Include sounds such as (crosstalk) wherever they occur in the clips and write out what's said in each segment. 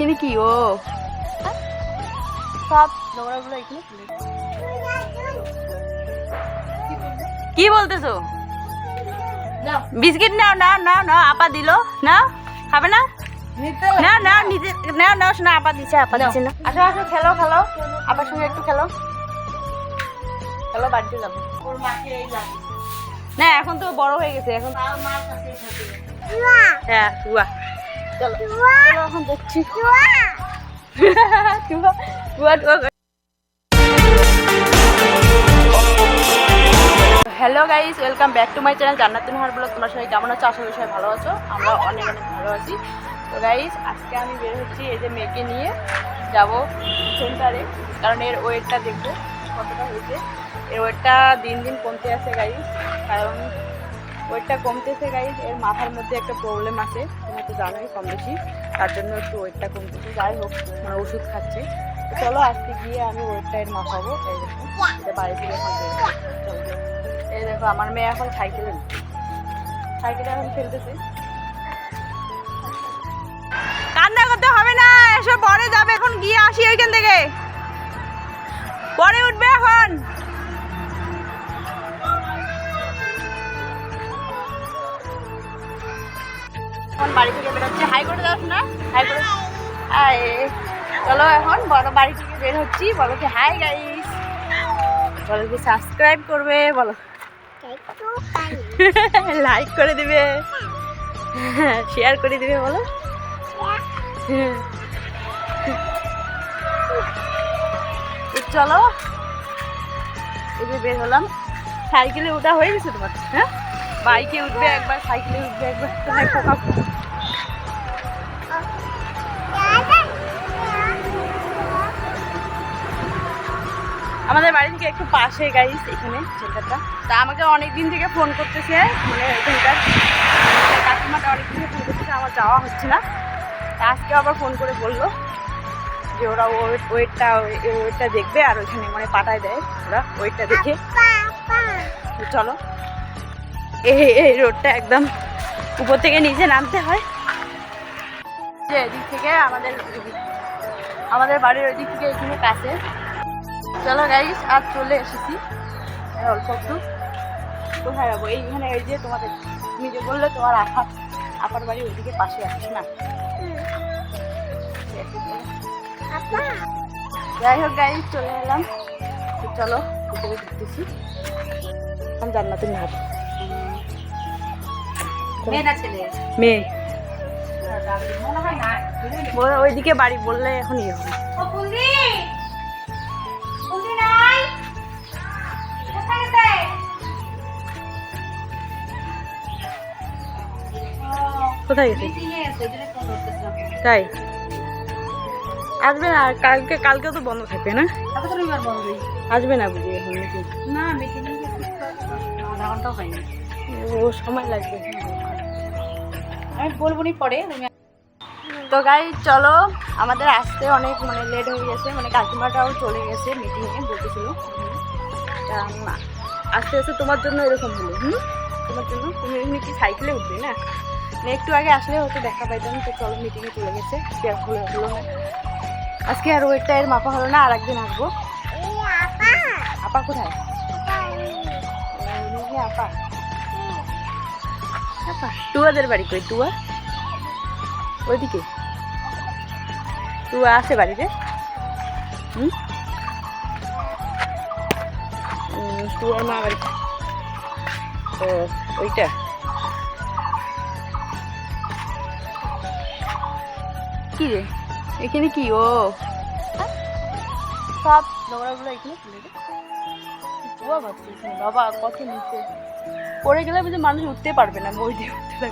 এখানে কি ও? সব নোংরাগুলো এখানে ফেলে কি বলতেছো? বিস্কিট নাও নাও নাও নাও আপা দিলো। নাও খাবে না? না না নিজে নাও নাও শোনা আপা দিছে আপা দিছে না আসো আসো খেলো খেলো। আপার সঙ্গে একটু খেলো। খেলো বাড়িতে যাব। না এখন তো বড় হয়ে গেছে এখন হ্যাঁ চলো চলো এখন দেখছি। Hello guys welcome back to my channel Jannatun her blog তোমার সবাই কেমন আছো? আশা করি সবাই ভালো আছো। আমরা অনেক অনেক ভালো আছি। তো গাইস আজকে আমি বের হচ্ছি এই যে মেয়েকে নিয়ে। যাব সেন্টারে কারণ এর ওয়েটটা দেখব কতটা হয়েছে। এর ওয়েটটা দিন দিন কমতে আছে গাইস কারণ ওয়েটটা কমতেছে গাইস এর মাথার মধ্যে একটা প্রবলেম আছে। তোমরা তো জানোই কম বেশি। তার জন্য একটু ওয়েটটা কমতেছে যাই হোক মানে ওষুধ খাচ্ছি। চলো আজকে গিয়ে আমি ওয়েটটা এর মাখাবো। এই দেখো, এটা বাড়ি থেকে এখন। এই দেখো, আমার মেয়ে এখন সাইকেলে সাইকেলে এখন খেলতেছে। কান্না করতে হবে না এসব পরে যাবে। এখন গিয়ে আসি ওইখান থেকে। পরে উঠবে এখন। এখন বাড়ি থেকে বেরোচ্ছে। হাই করে দাও না হাই করে চলো এখন বড় বাড়ি থেকে বের হচ্ছি। বলো কি, হাই গাইস বলো কি সাবস্ক্রাইব করবে, বলো। (laughs) লাইক করে দিবে। (laughs) শেয়ার করে দিবে, বলো। (laughs) চলো। এই যে বের হলাম। সাইকেলে ওঠা হয়ে গেছে তোমার হ্যাঁ? বাইকে উঠবে একবার সাইকেলে উঠবে একবার। খোকা আমাদের বাড়ি থেকে একটু পাশে গাইস এখানে সেন্টারটা। তা আমাকে অনেক দিন থেকে ফোন করতেছে মানে এখানকার কাকিমাটা অনেক দিন থেকে ফোন করতেছে আমার যাওয়া হচ্ছে না। তা আজকে আবার ফোন করে বলল যে ওরা ওয়েট ওয়েটটা ওয়েটটা দেখবে আর ওইখানে মানে পাঠায় দেয় ওরা ওয়েটটা দেখে। চলো। এই এই রোডটা একদম উপর থেকে নিচে নামতে হয়। যে এদিক থেকে আমাদের আমাদের বাড়ির ওই দিক থেকে এখানে কাছে। চলো গাইস আর চলে এসেছি। অল্প একটু। কোথায় যাব? এইখানে এই যে তোমাদের তুমি যে বললে তোমার আপা আপার বাড়ি ওইদিকে পাশে আছে না? যাই হোক গাইস চলে এলাম। চলো আমি জান্নাতের নাম মেয়ে ওইদিকে বাড়ি বললে এখন ইয়ে হবে। কোথায় গেছে? তাই? আসবে না কালকে কালকে তো বন্ধ থাকবে না? আসবে না বুঝি এখন না ও সময় লাগবে। আমি বলব নি পরে তুমি তো গাই চলো আমাদের আসতে অনেক মানে লেট হয়ে গেছে মানে কাকিমাটাও চলে গেছে মিটিংয়ে বলতেছিল। তা আস্তে আস্তে তোমার জন্য এরকম হলো হুম? তোমার জন্য? তুমি এমনি কি সাইকেলে উঠবে না? মানে একটু আগে আসলে হয়তো দেখা পাইতাম তো চলো মিটিংয়ে চলে গেছে আজকে আর হলো হলো না। আজকে আর ওয়েটটা এর মাপা হলো না আর একদিন আসব। আপা। কোথায়? আপা। টুয়াদের বাড়ি কই? টুয়া ওইদিকে। টুয়া আছে বাড়িতে? হুম? টুয়ার মা বাড়ি। ওইটা। কি রে? এখানে কি? ও। সব নোংরাগুলো এখানে ফেলে বাবা, কত নিচে। পড়ে গেলে বুঝি মানুষ উঠতে পারবে না মই দিয়ে উঠতে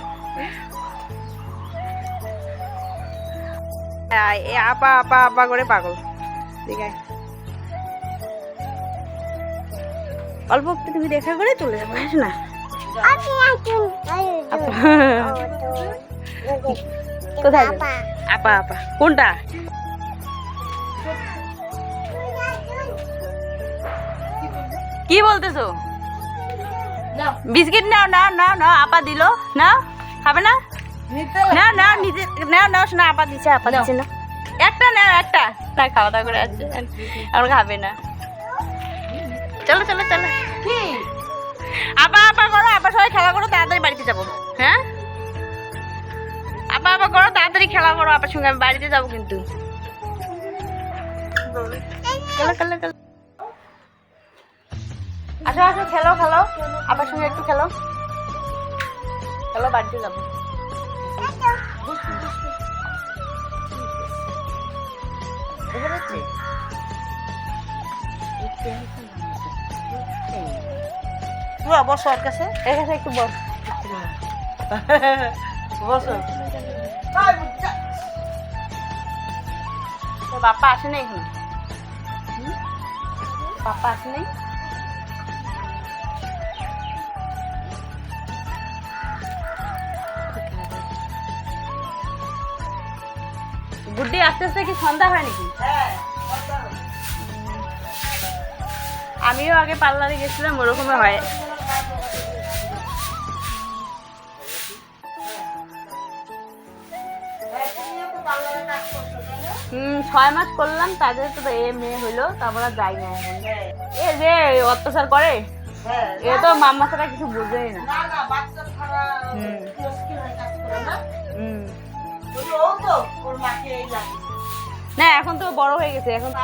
এ আপা আপা আপা করে পাগল। ঠিক আছে। অল্প একটু তুমি দেখা করে চলে যাব না। কোথায়? আপা আপা। কোনটা? কি বলতেছো? বিস্কিট নাও নাও নাও নাও আপা দিলো। নাও খাবে না? না না নিজে নাও নাও শোনা আপা দিছে আপা নাও। দিছে না একটা না একটা। না খাওয়া দাওয়া করে আসছে। আমরা খাবে না। চলো চলো চলো। কি? আপা আপা করো আপা সবাই খেলা করো তাড়াতাড়ি বাড়িতে যাব। হ্যাঁ? আপা আপা করো তাড়াতাড়ি খেলা করো আপার সঙ্গে আমি বাড়িতে যাব কিন্তু। চলো চলো চলো। আসো আসো খেলো খেলো। আপার সঙ্গে একটু খেলো। চলো বাড়িতে যাব। তুই বসো ওর কাছে এর কাছে একটু বস। বসো। তোর বাপ্পা আসে নাই এখন? বাপ্পা আসে নাই? গুড্ডি আস্তে আস্তে কি সন্ধ্যা হয় নাকি? আমিও আগে পার্লারে গেছিলাম ওরকমই হয়। হুম ছয় মাস করলাম তাদের তো এ মেয়ে হইল তারপর আর যাই না এখন এ যে অত্যাচার করে এ তো মাম্মা ছাড়া কিছু বুঝেই না। হুম। হুম। না এখন তো বড় হয়ে গেছে এখন হুম।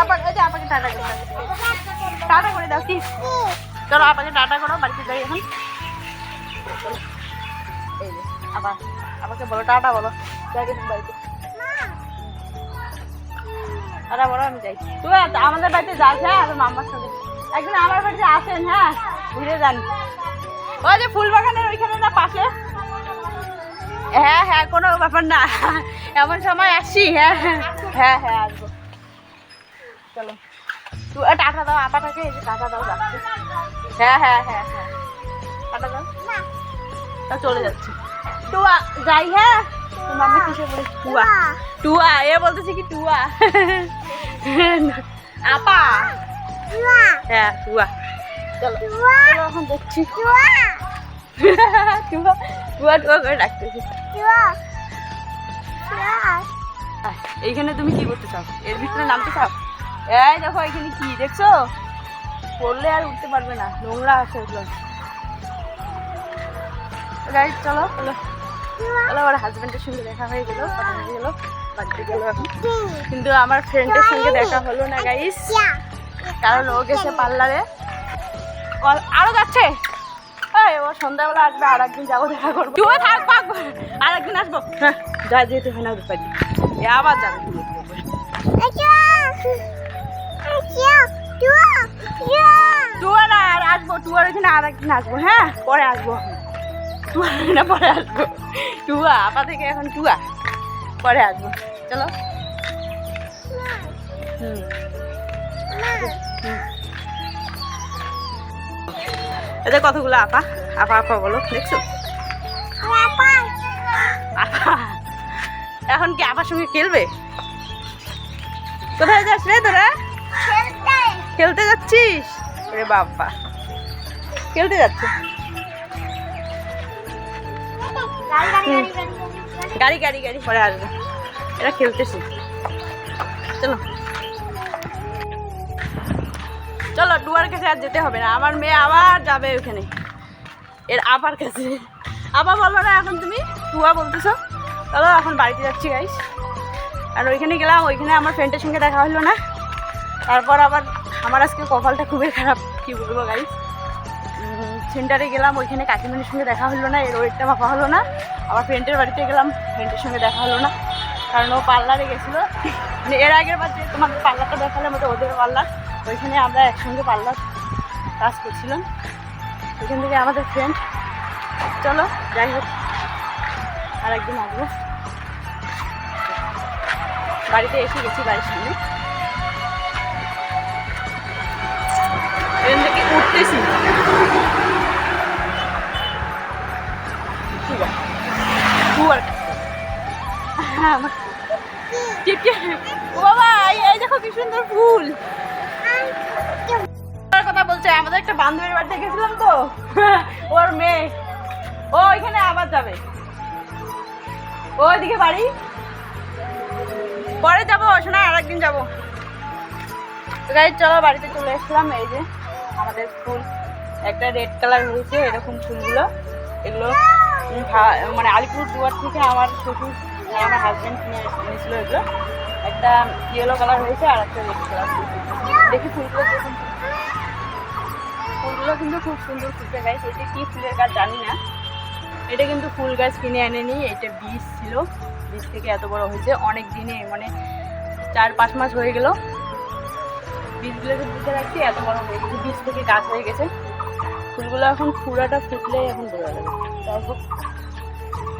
আবার এই যে আপাকে টাটা করে দাও। টাটা করে দাও কি? চলো আপাকে টাটা করো বাড়িতে যাই এখন। আবার আমাকে বলো টাটা বলো। যাই বাড়িতে। বলো আমি যাই। তুই আমাদের বাড়িতে যাস হ্যাঁ আর মাম্মার সাথে একদিন আমার বাড়িতে আসেন হ্যাঁ? ঘুরে যান। ওই যে ফুল বাগানের ওইখানে না পাশে? হ্যাঁ হ্যাঁ কোনো ব্যাপার না। এমন সময় আসছি হ্যাঁ। হ্যাঁ হ্যাঁ আসব। চলো। তুই টাটা দাও আপাটাকে এই যে টাটা দাও যাচ্ছে। হ্যাঁ হ্যাঁ হ্যাঁ হ্যাঁ। টাটা দাও। তা চলে যাচ্ছি। টুয়া যাই হ্যাঁ? তোর মাম্মা কিসে বলে? টুয়া। টুয়া এ বলতেছি কি টুয়া? (laughs) আপা। হ্যাঁ টুয়া এখন দেখছি টুয়া টুয়া টুয়া করে ডাকতেছি এইখানে তুমি কি করতে চাও? এর ভিতরে নামতে চাও? এই দেখো এখানে কি দেখছ? পড়লে আর উঠতে পারবে না। নোংরা আছে ওগুলো। গাইজ চলো চলো। চলো আমার হাজবেন্ডের সঙ্গে দেখা হয়ে গেলো কথা হয়ে গেলো। বাড়িতে গেলো এখন। কিন্তু আমার ফ্রেন্ডের সঙ্গে দেখা হলো না গাইস কারণ ও গেছে পার্লারে। আরও যাচ্ছে। এই ও সন্ধ্যাবেলা আসবে আর একদিন যাব দেখা করব। তুইও থাক পাক আর একদিন আসব। হ্যাঁ যা যেতে হয় না ওদের এ আবার যাবে। টুয়ার আর আসব টুয়ার ওইখানে আর একদিন আসব হ্যাঁ? পরে আসব। না পরে আসব। টুয়া আপা থেকে এখন টুয়া পরে আসব। চলো। হুম। এদের কতগুলো আপা আপা আপা বলো, দেখছ? এখন কি আপার সঙ্গে খেলবে? কোথায় যাস রে তোরা? খেলতে যাচ্ছিস? রে বাবা। খেলতে যাচ্ছে। গাড়ি গাড়ি গাড়ি। পরে আসবে। এরা খেলতেছে। চলো। চলো ডুয়ার কাছে আর যেতে হবে না। আমার মেয়ে আবার যাবে ওখানে। এর আপার কাছে। আবার বলল না এখন তুমি? টুয়া বলতেছো। চলো এখন বাড়িতে যাচ্ছি গাইস আর ওইখানে গেলাম, ওইখানে আমার ফ্রেন্ডের সঙ্গে দেখা হলো না। তারপর আবার আমার আজকে কপালটা খুবই খারাপ, কি বলব গাইস সেন্টারে গেলাম, ওইখানে কাকিমণির সঙ্গে দেখা হলো না, এর ওয়েটটা মাপা হলো না। আবার ফ্রেন্ডের বাড়িতে গেলাম ফ্রেন্ডের সঙ্গে দেখা হলো না। কারণ ও পার্লারে গেছিল। মানে এর আগের বার যে পার্লারটা দেখালাম, ওটা ওদের পার্লার। ওইখানে আমরা একসঙ্গে পার্লার কাজ করছিলাম। ওইখান থেকে আমাদের ফ্রেন্ড চলো, যাই হোক। আর একদিন আসব। বাড়িতে এসে গেছি বাড়ির সামনে। এখান থেকে উঠতেছি। হ্যাঁ বাবা এই দেখো কি সুন্দর ফুল। বলছে, আমাদের একটা বান্ধবীর বাড়িতে গেছিলাম তো? (laughs) ওর মেয়ে। ও ওইখানে আবার যাবে। ও ওইদিকে বাড়ি? পরে যাব শোনা আর একদিন যাব। গাড়ি চলো বাড়িতে চলে এসলাম এই যে আমাদের ফুল। একটা রেড কালার হয়েছে, এরকম ফুলগুলো। এগুলো মানে আলিপুর দুয়ার থেকে আমার শ্বশুর আমার হাজব্যান্ড কিনে এনেছিল এগুলো। একটা ইয়েলো কালার হয়েছে আর একটা রেড কালার দেখি ফুলগুলো ফুলগুলো কিন্তু খুব সুন্দর ফুটে গাছ। এটা কি ফুলের গাছ জানি না। এটা কিন্তু ফুল গাছ কিনে এনেনি এটা বীজ ছিল। বীজ থেকে এত বড় হয়েছে। অনেক দিনে মানে চার পাঁচ মাস হয়ে গেল। বীজগুলোকে দিতে রাখছি, এত বড় হয়ে গেছে। বীজ থেকে গাছ হয়ে গেছে। ফুলগুলো এখন ফুরাটা ফুটলেই এখন বোঝা যাবে। যাই হোক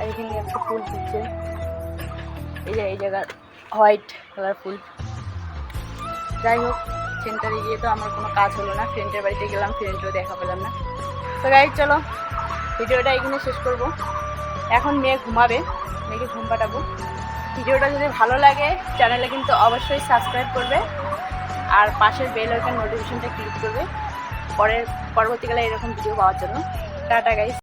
এখানে একটা ফুল ফুটছে। এই যে, এই জায়গার হোয়াইট কালার ফুল। যাই হোক সেন্টারে গিয়ে তো আমার কোনো কাজ হলো না। ফ্রেন্ডের বাড়িতে গেলাম ফ্রেন্ডও দেখা পেলাম না। তো গাই চলো, ভিডিওটা এখানে শেষ করব। এখন মেয়ে ঘুমাবে, মেয়েকে ঘুম পাঠাবো। ভিডিওটা যদি ভালো লাগে চ্যানেলে কিন্তু অবশ্যই সাবস্ক্রাইব করবে। আর পাশের বেল আইকন নোটিফিকেশনটা ক্লিক করবে। পরের, পরবর্তীকালে এরকম ভিডিও পাওয়ার জন্য। Tata guys